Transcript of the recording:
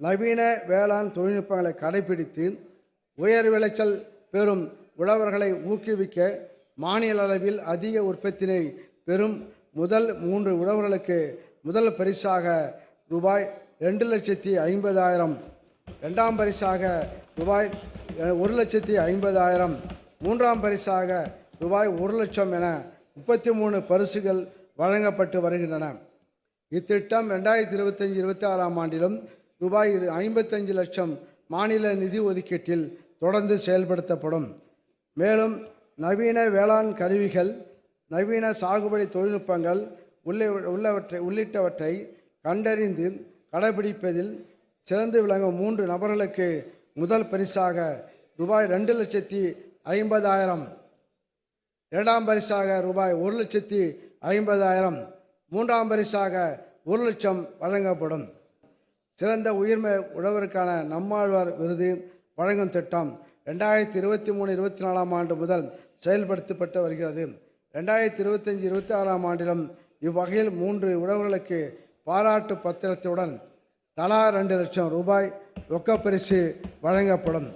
நவீன வேளாண் தொழில்நுட்பங்களை கடைபிடித்து உயர் விளைச்சல் பெறும் உழவர்களை ஊக்குவிக்க மாநில அளவில் அதிக உற்பத்தினை பெறும் முதல் மூன்று உழவர்களுக்கு முதல் பரிசாக ரூபாய் ரெண்டு லட்சத்தி ஐம்பதாயிரம். ரெண்டாம் பரிசாக ரூபாய் ஒரு லட்சத்தி ஐம்பதாயிரம். மூன்றாம் பரிசாக ரூபாய் ஒரு லட்சம் என முப்பத்தி மூணு பரிசுகள் வழங்கப்பட்டு வருகின்றன. இத்திட்டம் ரெண்டாயிரத்தி இருபத்தஞ்சி இருபத்தி ஆறாம் ஆண்டிலும் ரூபாய் ஐம்பத்தஞ்சு லட்சம் மாநில நிதி ஒதுக்கீட்டில் தொடர்ந்து செயல்படுத்தப்படும். மேலும் நவீன வேளாண் கருவிகள் நவீன சாகுபடி தொழில்நுட்பங்கள் உள்ளே உள்ளவற்றை உள்ளிட்டவற்றை கண்டறிந்து கடைபிடிப்பதில் சிறந்து விளங்கும் மூன்று நபர்களுக்கு முதல் பரிசாக ரூபாய் ரெண்டு லட்சத்தி ஐம்பதாயிரம் இரண்டாம் பரிசாக ரூபாய் ஒரு லட்சத்தி ஐம்பதாயிரம் மூன்றாம் பரிசாக ஒரு லட்சம் வழங்கப்படும். சிறந்த உயிர்மை உழவருக்கான நம்மாழ்வார் விருது வழங்கும் திட்டம் ரெண்டாயிரத்தி இருபத்தி மூணு இருபத்தி நாலாம் ஆண்டு முதல் செயல்படுத்தப்பட்டு வருகிறது. ரெண்டாயிரத்தி இருபத்தஞ்சி இருபத்தி ஆறாம் ஆண்டிலும் இவ்வகையில் மூன்று உழவர்களுக்கு பாராட்டு பத்திரத்துடன் தலா ரெண்டு லட்சம் ரூபாய் ரொக்கப்பரிசு வழங்கப்படும்.